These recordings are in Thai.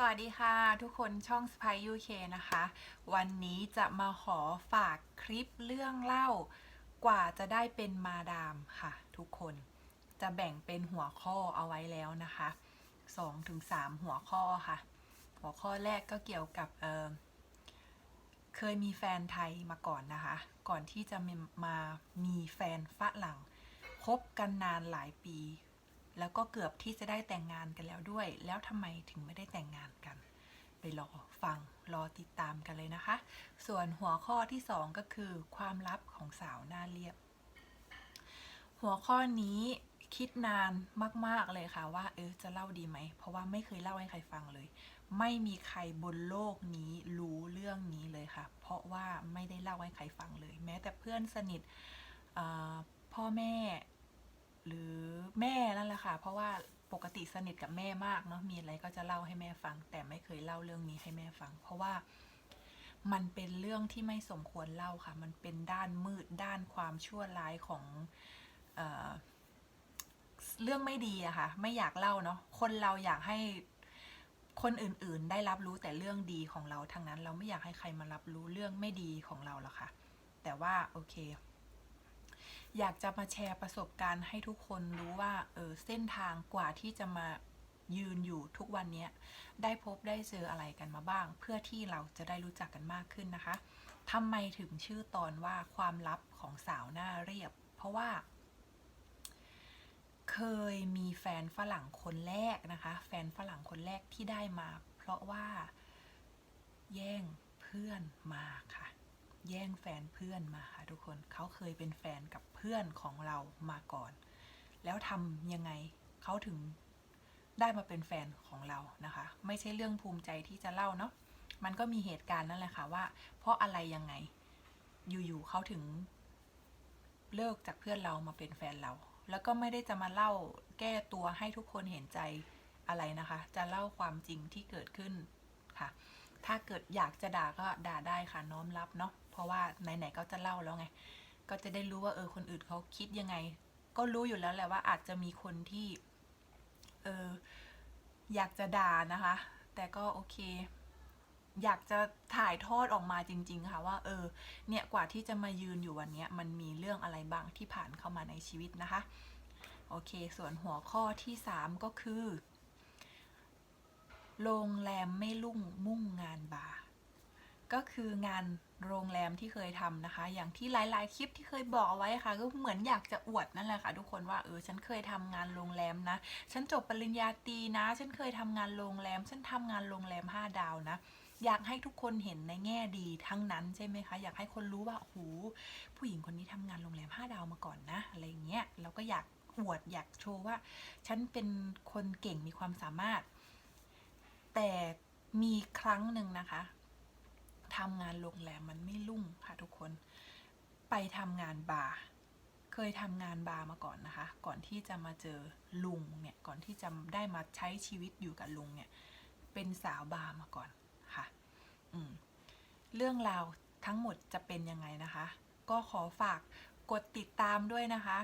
สวัสดีค่ะ ทุกคนช่อง Spy UK นะคะ วันนี้จะมาขอฝากคลิปเรื่องเล่ากว่าจะได้เป็นมาดามค่ะ ทุกคนจะแบ่งเป็นหัวข้อเอาไว้แล้วนะคะ2-3ถึงหัวข้อค่ะ หัวข้อแรกก็เกี่ยวกับเเคยมีแฟนไทยมาก่อนนะคะ ก่อนที่จะมามีแฟนฝรั่งคบกันนานหลายปี แล้วก็เกือบที่จะได้แต่งงานกันแล้วด้วย แล้วทำไมถึงไม่ได้แต่งงานกัน ไปรอฟังรอติดตามกันเลยนะคะ ส่วนหัวข้อที่สองก็คือความลับของสาวหน้าเรียบ หัวข้อนี้คิดนานมาก ๆ เลยค่ะว่า เออจะเล่าดีไหม เพราะว่าไม่เคยเล่าให้ใครฟังเลย ไม่มีใครบนโลกนี้รู้เรื่องนี้เลยค่ะ เพราะว่าไม่ได้เล่าให้ใครฟังเลย แม้แต่เพื่อนสนิทพ่อแม่ หรือแม่นั่นแหละค่ะ เพราะว่าปกติสนิทกับแม่มากเนาะมีอะไรก็จะเล่าให้แม่ฟัง แต่ไม่เคยเล่าเรื่องนี้ให้แม่ฟัง เพราะว่ามันเป็นเรื่องที่ไม่สมควรเล่าค่ะ มันเป็นด้านมืดด้านความชั่วร้ายของเออเรื่องไม่ดีอะค่ะ ไม่อยากเล่าเนาะคนเราอยากให้คนอื่นๆ ได้รับรู้แต่เรื่องดีของเราทั้งนั้น เราไม่อยากให้ใครมารับรู้เรื่องไม่ดีของเราหรอกค่ะ แต่ว่าโอเค อยากจะมาแชร์ประสบการณ์ให้ทุกคนรู้ว่าเออเส้นทางกว่าที่จะมายืนอยู่ทุกวันนี้ได้พบได้เจออะไรกันมาบ้าง เพื่อที่เราจะได้รู้จักกันมากขึ้นนะคะทำไมถึงชื่อตอนว่าความลับของสาวหน้าเรียบ เพราะว่า เคยมีแฟนฝรั่งคนแรกนะคะ แฟนฝรั่งคนแรกที่ได้มา เพราะว่าแย่งเพื่อนมาค่ะ แย่งแฟนเพื่อนมาค่ะทุกคนเขาเคยเป็นแฟนกับเพื่อนของเรามาก่อน แล้วทำยังไงเขาถึงได้มาเป็นแฟนของเรานะคะ ไม่ใช่เรื่องภูมิใจที่จะเล่าเนาะมันก็มีเหตุการณ์นั่นแหละค่ะว่า เพราะอะไรยังไง อยู่ๆเขาถึง เลิกจากเพื่อนเรามาเป็นแฟนเรา แล้วก็ไม่ได้จะมาเล่าแก้ตัวให้ทุกคนเห็นใจอะไรนะคะ จะเล่าความจริงที่เกิดขึ้นค่ะ ถ้าเกิดอยากจะด่าก็ด่าได้ค่ะน้อมรับเนาะเพราะว่าไหนๆก็จะเล่าแล้วไง ก็จะได้รู้ว่าเออคนอื่นเขาคิดยังไง ก็รู้อยู่แล้วแหละว่าอาจจะมีคนที่เอออยากจะด่านะคะ แต่ก็โอเค อยากจะถ่ายทอดออกมาจริง ๆ ค่ะว่า เออ เนี่ยกว่าที่จะมายืนอยู่วันนี้มันมีเรื่องอะไรบ้างที่ผ่านเข้ามาในชีวิตนะคะ โอเค ส่วนหัวข้อที่ 3 ก็คือ โรงแรมไม่ลุ่งมุ่งงานบาร์ก็คืองานโรงแรมที่เคยทำนะคะ อย่างที่หลาย ๆ คลิปที่เคยบอกไว้ค่ะ ก็เหมือนอยากจะอวดนั่นแหละค่ะ ทุกคนว่าเออฉันเคยทำงานโรงแรมนะ ฉันจบปริญญาตรีนะ ฉันเคยทำงานโรงแรม ฉันทำงานโรงแรม 5 ดาวนะ อยากให้ทุกคนเห็นในแง่ดีทั้งนั้นใช่ไหมคะ อยากให้คนรู้ว่าโอ้โหผู้หญิงคนนี้ทำงานโรงแรม 5 ดาวมาก่อนนะ อะไรเงี้ยเราก็อยากอวดอยากโชว์ว่า ฉันเป็นคนเก่งมีความสามารถ แต่มีครั้งหนึ่งนะคะทำงานโรงแรมมันไม่รุ่งค่ะทุกคน ไปทำงานบาร์เคยทำงานบาร์มาก่อนนะคะ ก่อนที่จะมาเจอลุงเนี่ย ก่อนที่จะได้มาใช้ชีวิตอยู่กับลุงเนี่ย เป็นสาวบาร์มาก่อนค่ะ อืม เรื่องราวทั้งหมดจะเป็นยังไงนะคะ ก็ขอฝากกดติดตามด้วยนะคะ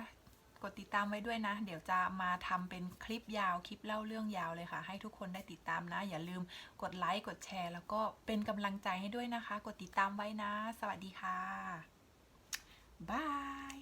กดติดตามไว้ด้วยนะ เดี๋ยวจะมาทำเป็นคลิปยาวคลิปเล่าเรื่องยาวเลยค่ะ ให้ทุกคนได้ติดตามนะ อย่าลืมกดไลค์กดแชร์ แล้วก็เป็นกำลังใจให้ด้วยนะคะ กดติดตามไว้นะ สวัสดีค่ะบาย